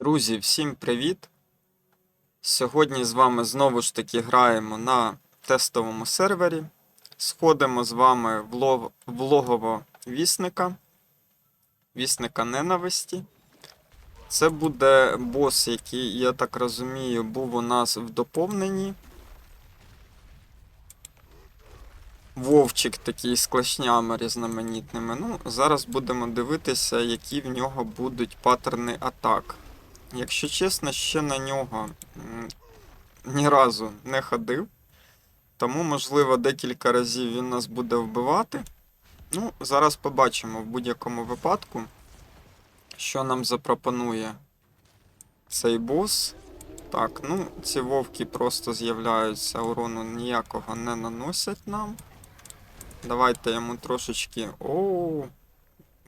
Друзі, всім привіт! Сьогодні з вами знову ж таки граємо на тестовому сервері. Сходимо з вами в лов- в логово вісника, вісника ненависті. Це буде бос, який, я так розумію, був у нас в доповненні. Вовчик такий з клешнями різноманітними. Ну, зараз будемо дивитися, які в нього будуть паттерни атак. Якщо чесно, ще на нього ні разу не ходив. Тому, можливо, декілька разів він нас буде вбивати. Ну, зараз побачимо в будь-якому випадку, що нам запропонує цей бос. Так, ну, ці вовки просто з'являються, урону ніякого не наносять нам. Давайте йому трошечки. Оу,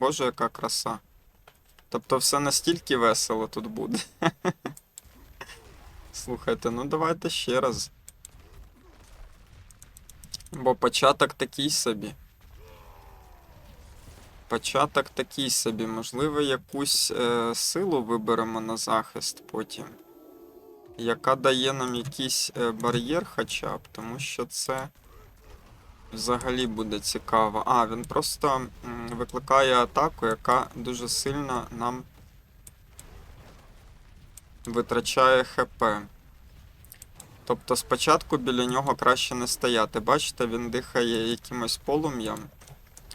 боже, яка краса. Тобто все настільки весело тут буде. Слухайте, ну давайте ще раз. Бо початок такий собі. Початок такий собі. Можливо, якусь е, силу виберемо на захист потім. Яка дає нам якийсь е, бар'єр хоча б, тому що це взагалі буде цікаво. А, він просто викликає атаку, яка дуже сильно нам витрачає ХП. Тобто спочатку біля нього краще не стояти. Бачите, він дихає якимось полум'ям,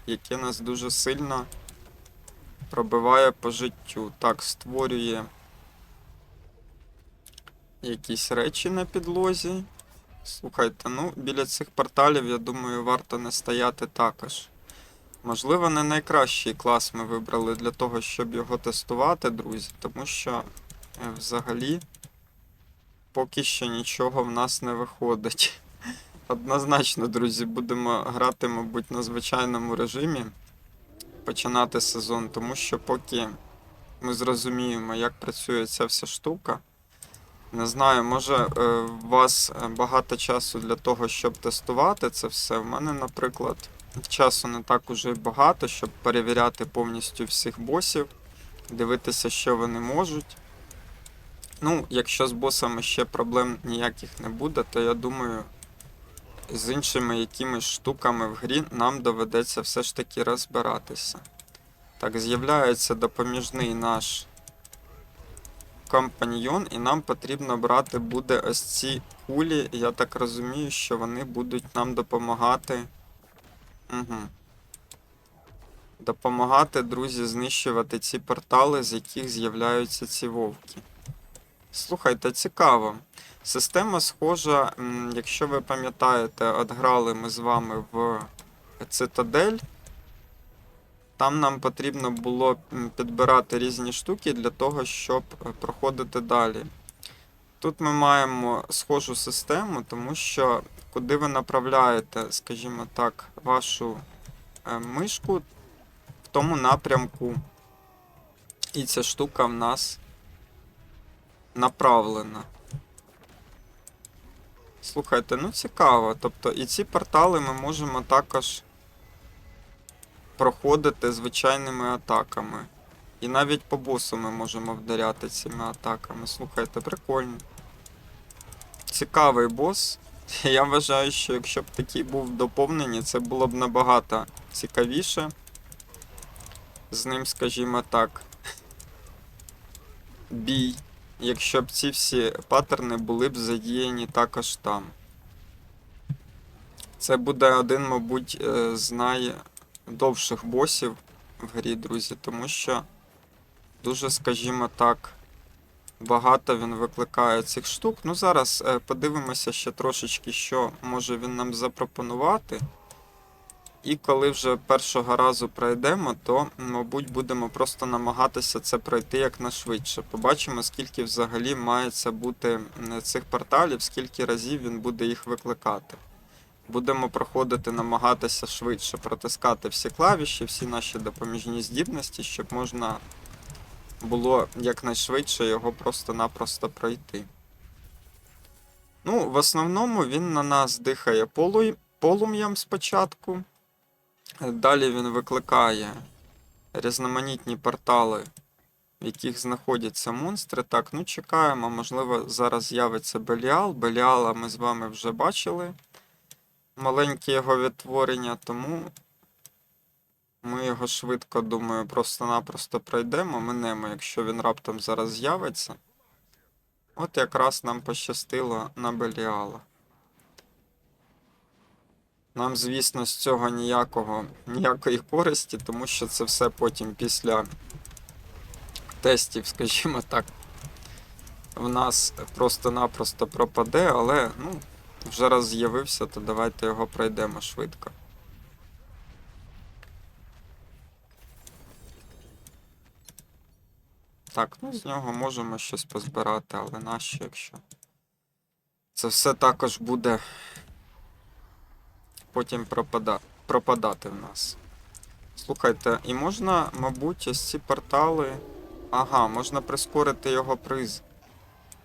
яке нас дуже сильно пробиває по життю. Так, створює якісь речі на підлозі. Слухайте, ну, біля цих порталів, я думаю, варто не стояти також. Можливо, не найкращий клас ми вибрали для того, щоб його тестувати, друзі, тому що е, взагалі поки що нічого в нас не виходить. Однозначно, друзі, будемо грати, мабуть, на звичайному режимі, починати сезон, тому що поки ми зрозуміємо, як працює ця вся штука. Не знаю, може е, у вас е, багато часу для того, щоб тестувати це все. У мене, наприклад, часу не так уже багато, щоб перевіряти повністю всіх босів, дивитися, що вони можуть. Ну, якщо з босами ще проблем ніяких не буде, то я думаю, з іншими якимись штуками в грі нам доведеться все ж таки розбиратися. Так, з'являється допоміжний наш компаньйон, і нам потрібно брати буде ось ці кулі. Я так розумію, що вони будуть нам допомагати. Угу. Допомагати, друзі, знищувати ці портали, з яких з'являються ці вовки. Слухайте, цікаво. Система схожа, якщо ви пам'ятаєте, от грали ми з вами в Цитадель. Там нам потрібно було підбирати різні штуки для того, щоб е, проходити далі. Тут ми маємо схожу систему, тому що куди ви направляєте, скажімо так, вашу е, мишку, в тому напрямку і ця штука в нас направлена. Слухайте, ну цікаво. Тобто і ці портали ми можемо також проходити звичайними атаками. І навіть по босу ми можемо вдаряти цими атаками. Слухайте, прикольно. Цікавий бос. Я вважаю, що якщо б такий був в доповненні, це було б набагато цікавіше. З ним, скажімо так, бій. Якщо б ці всі паттерни були б задіяні також там. Це буде один, мабуть, е, з найдовших босів в грі, друзі, тому що дуже, скажімо так, багато він викликає цих штук. Ну, зараз е, подивимося ще трошечки, що може він нам запропонувати. І коли вже першого разу пройдемо, то, мабуть, будемо просто намагатися це пройти якнайшвидше. Побачимо, скільки взагалі мається бути цих порталів, скільки разів він буде їх викликати. Будемо проходити, намагатися швидше протискати всі клавіші, всі наші допоміжні здібності, щоб можна було якнайшвидше його просто-напросто пройти. Ну, в основному він на нас дихає полу- полум'ям спочатку. Далі він викликає різноманітні портали в яких знаходяться монстри. Так, ну чекаємо, можливо, зараз з'явиться Беліал. Беліала ми з вами вже бачили. Маленьке його відтворення, тому ми його швидко, думаю, просто-напросто пройдемо, минемо, якщо він раптом зараз з'явиться. От якраз нам пощастило на Беліала. Нам, звісно, з цього ніякого, ніякої користі, тому що це все потім після тестів, скажімо так, в нас просто-напросто пропаде, але ну, вже раз з'явився, то давайте його пройдемо швидко. Так, ну з нього можемо щось позбирати, але нащо, якщо. Це все також буде потім пропада... пропадати в нас. Слухайте, і можна, мабуть, ось ці портали. Ага, можна прискорити його приз.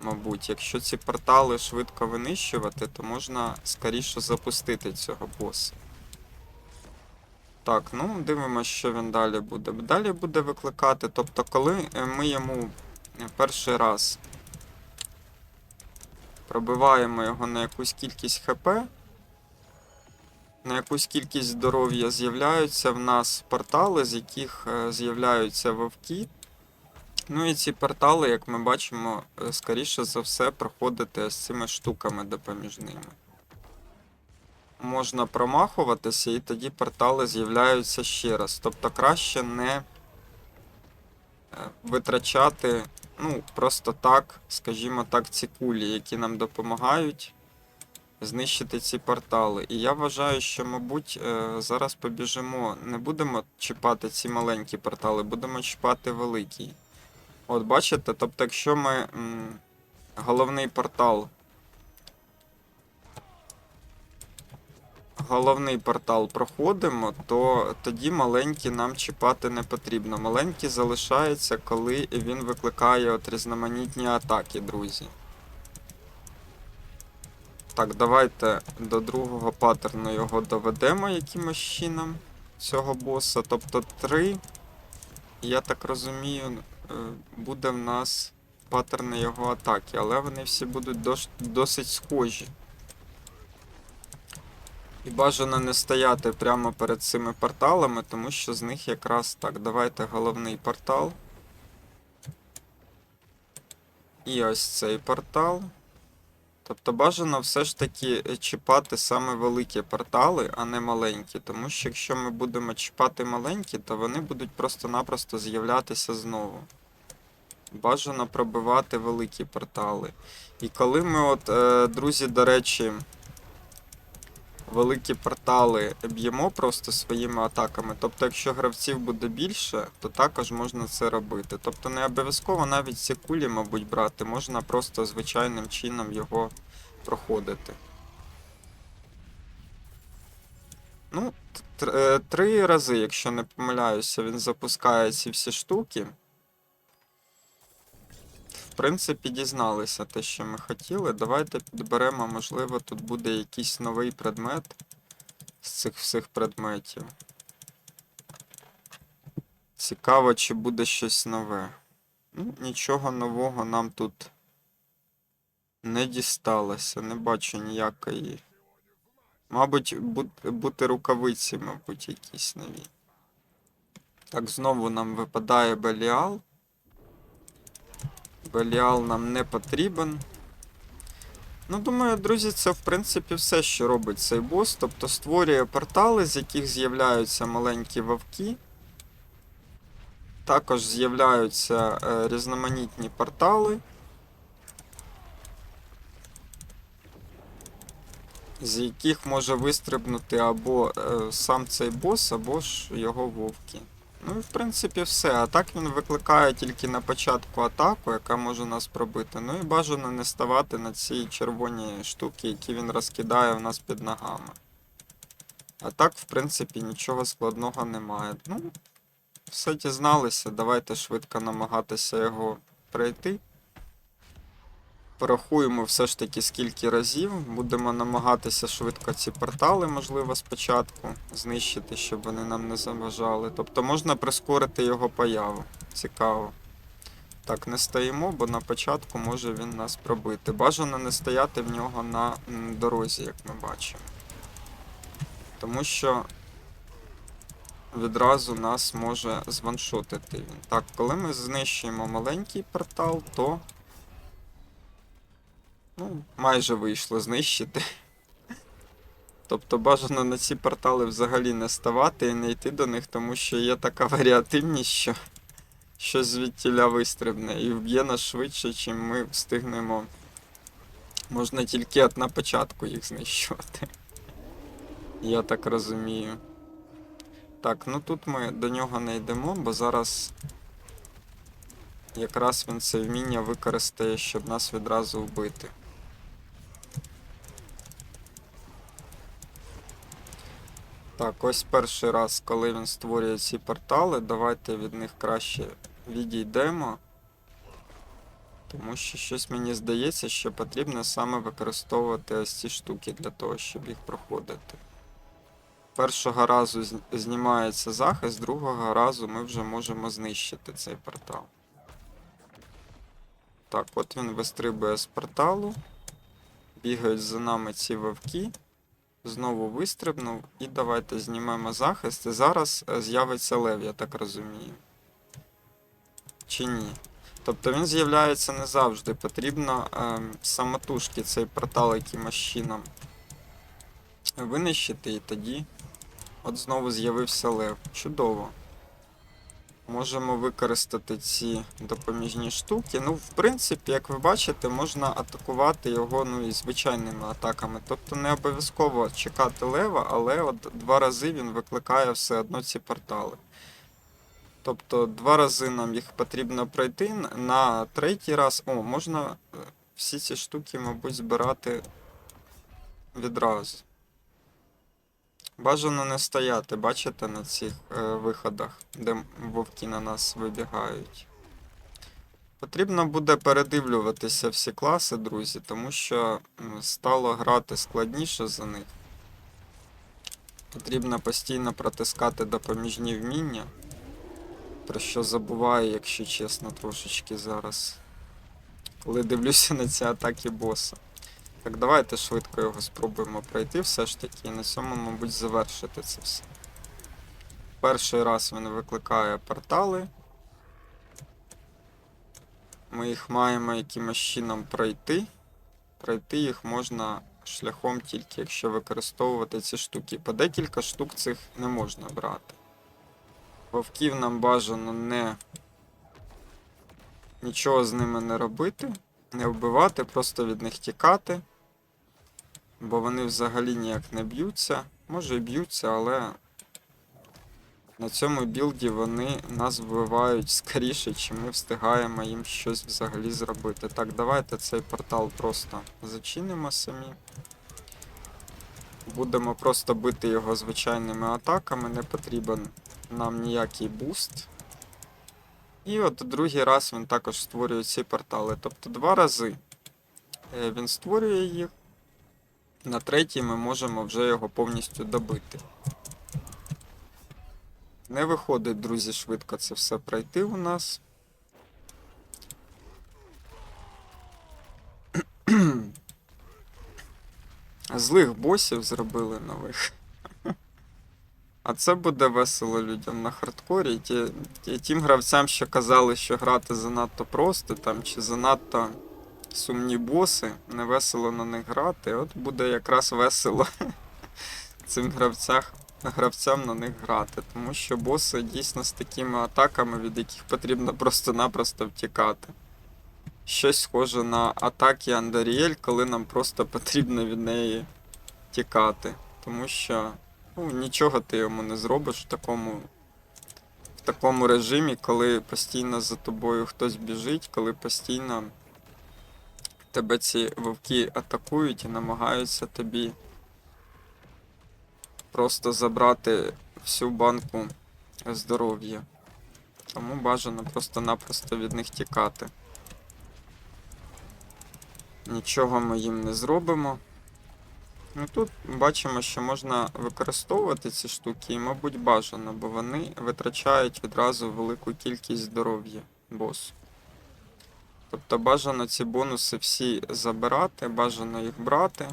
Мабуть, якщо ці портали швидко винищувати, то можна скоріше запустити цього боса. Так, ну дивимося, що він далі буде. Далі буде викликати. Тобто, коли е, ми йому е, перший раз пробиваємо його на якусь кількість ХП, на якусь кількість здоров'я з'являються в нас портали, з яких е, з'являються вовки. Ну і ці портали, як ми бачимо, е, скоріше за все проходити з цими штуками допоміжними. Можна промахуватися, і тоді портали з'являються ще раз. Тобто краще не е, витрачати, ну, просто так, скажімо так, ці кулі, які нам допомагають знищити ці портали. І я вважаю, що, мабуть, е, зараз побіжимо, не будемо чіпати ці маленькі портали, будемо чіпати великі. От бачите, тобто, якщо ми м, головний портал. Головний портал проходимо, то тоді маленькі нам чіпати не потрібно. Маленькі залишаються, коли він викликає от різноманітні атаки, друзі. Так, давайте до другого паттерну його доведемо якимось чином цього боса. Тобто три, я так розумію, буде в нас паттерни його атаки, але вони всі будуть дос досить схожі. І бажано не стояти прямо перед цими порталами, тому що з них якраз так. Давайте головний портал. І ось цей портал. Тобто бажано все ж таки е, чіпати саме великі портали, а не маленькі. Тому що якщо ми будемо чіпати маленькі, то вони будуть просто-напросто з'являтися знову. Бажано пробивати великі портали. І коли ми, от, е, друзі, до речі, великі портали б'ємо просто своїми атаками. Тобто, якщо гравців буде більше, то також можна це робити. Тобто не обов'язково навіть ці кулі, мабуть, брати, можна просто звичайним чином його проходити. Ну, е, три рази, якщо не помиляюся, він запускає ці всі штуки. В принципі, дізналися те, що ми хотіли. Давайте підберемо, можливо, тут буде якийсь новий предмет з цих всіх предметів. Цікаво, чи буде щось нове. Ну, нічого нового нам тут не дісталося. Не бачу ніякої. Мабуть, бути рукавиці, мабуть, якісь нові. Так, знову нам випадає Беліал. Беліал нам не потрібен. Ну, думаю, друзі, це в принципі все, що робить цей бос. Тобто створює портали, з яких з'являються маленькі вовки. Також з'являються е, різноманітні портали. З яких може вистрибнути або е, сам цей бос, або ж його вовки. Ну в принципі все. А так він викликає тільки на початку атаку, яка може нас пробити. Ну і бажано не ставати на ці червоні штуки, які він розкидає в нас під ногами. А так, в принципі, нічого складного немає. Ну, все дізналися. Давайте швидко намагатися його пройти. Порахуємо все ж таки скільки разів. Будемо намагатися швидко ці портали, можливо, спочатку знищити, щоб вони нам не заважали. Тобто можна прискорити його появу. Цікаво. Так, не стоїмо, бо на початку може він нас пробити. Бажано не стояти в нього на дорозі, як ми бачимо. Тому що відразу нас може званшотити він. Так, коли ми знищуємо маленький портал, то. Ну, майже вийшло знищити. Тобто бажано на ці портали взагалі не ставати і не йти до них, тому що є така варіативність, що щось звідтіля вистрибне і вб'є нас швидше, чим ми встигнемо. Можна тільки от на початку їх знищувати. Я так розумію. Так, ну тут ми до нього не йдемо, бо зараз якраз він це вміння використає, щоб нас відразу вбити. Так, ось перший раз, коли він створює ці портали, давайте від них краще відійдемо. Тому що щось мені здається, що потрібно саме використовувати ось ці штуки для того, щоб їх проходити. Першого разу знімається захист, другого разу ми вже можемо знищити цей портал. Так, от він вистрибує з порталу. Бігають за нами ці вовки. Знову вистрибнув. І давайте знімемо захист. І зараз е, з'явиться лев, я так розумію. Чи ні? Тобто він з'являється не завжди. Потрібно е, самотужки цей портал якимось чином винищити, і тоді от знову з'явився лев. Чудово. Можемо використати ці допоміжні штуки. Ну, в принципі, як ви бачите, можна атакувати його ну, і звичайними атаками. Тобто не обов'язково чекати лева, але от два рази він викликає все одно ці портали. Тобто два рази нам їх потрібно пройти. На третій раз. О, можна е, всі ці штуки, мабуть, збирати відразу. Бажано не стояти, бачите, на цих е, виходах, де вовки на нас вибігають. Потрібно буде передивлюватися всі класи, друзі, тому що стало грати складніше за них. Потрібно постійно протискати допоміжні вміння, про що забуваю, якщо чесно, трошечки зараз. Коли дивлюся на ці атаки боса. Так, давайте швидко його спробуємо пройти все ж таки і на цьому, мабуть, завершити це все. Перший раз він викликає портали. Ми їх маємо якимось чином пройти. Пройти їх можна шляхом тільки, якщо використовувати ці штуки. По декілька штук цих не можна брати. Вовків нам бажано не нічого з ними не робити, не вбивати, просто від них тікати. Бо вони взагалі ніяк не б'ються. Може і б'ються, але на цьому білді вони нас вбивають скоріше, чи ми встигаємо їм щось взагалі зробити. Так, давайте цей портал просто зачинимо самі. Будемо просто бити його звичайними атаками, не потрібен нам ніякий буст. І от другий раз він також створює ці портали. Тобто два рази е, він створює їх. На третій ми можемо вже його повністю добити. Не виходить, друзі, швидко це все пройти у нас. Злих босів зробили нових. А це буде весело людям на хардкорі. Ті, тим гравцям, що казали, що грати занадто просто там, чи занадто сумні боси, не весело на них грати. От буде якраз весело цим гравцях, гравцям на них грати. Тому що боси дійсно з такими атаками, від яких потрібно просто-напросто втікати. Щось схоже на атаки Андеріель, коли нам просто потрібно від неї тікати. Тому що ну, нічого ти йому не зробиш в такому, в такому режимі, коли постійно за тобою хтось біжить, коли постійно тебе ці вовки атакують і намагаються тобі просто забрати всю банку здоров'я. Тому бажано просто-напросто від них тікати. Нічого ми їм не зробимо. Ну тут бачимо, що можна використовувати ці штуки, і, мабуть, бажано, бо вони витрачають відразу велику кількість здоров'я босу. Тобто бажано ці бонуси всі забирати, бажано їх брати,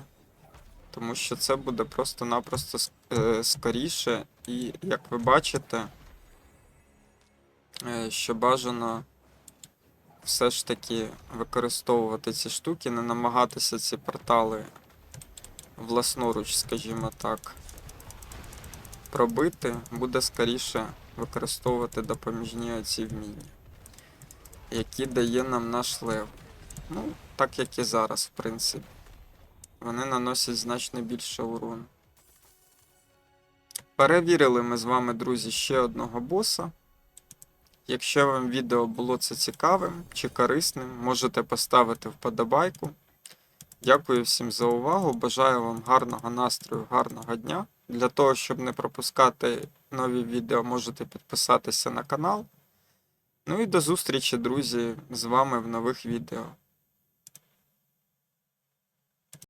тому що це буде просто-напросто е, скоріше. І як ви бачите, е, що бажано все ж таки використовувати ці штуки, не намагатися ці портали власноруч, скажімо так, пробити, буде скоріше використовувати допоміжні оці вміння, які дає нам наш лев. Ну, так як і зараз, в принципі. Вони наносять значно більше урону. Перевірили ми з вами, друзі, ще одного боса. Якщо вам відео було це цікавим чи корисним, можете поставити вподобайку. Дякую всім за увагу. Бажаю вам гарного настрою, гарного дня. Для того, щоб не пропускати нові відео, можете підписатися на канал. Ну і до зустрічі, друзі, з вами в нових відео.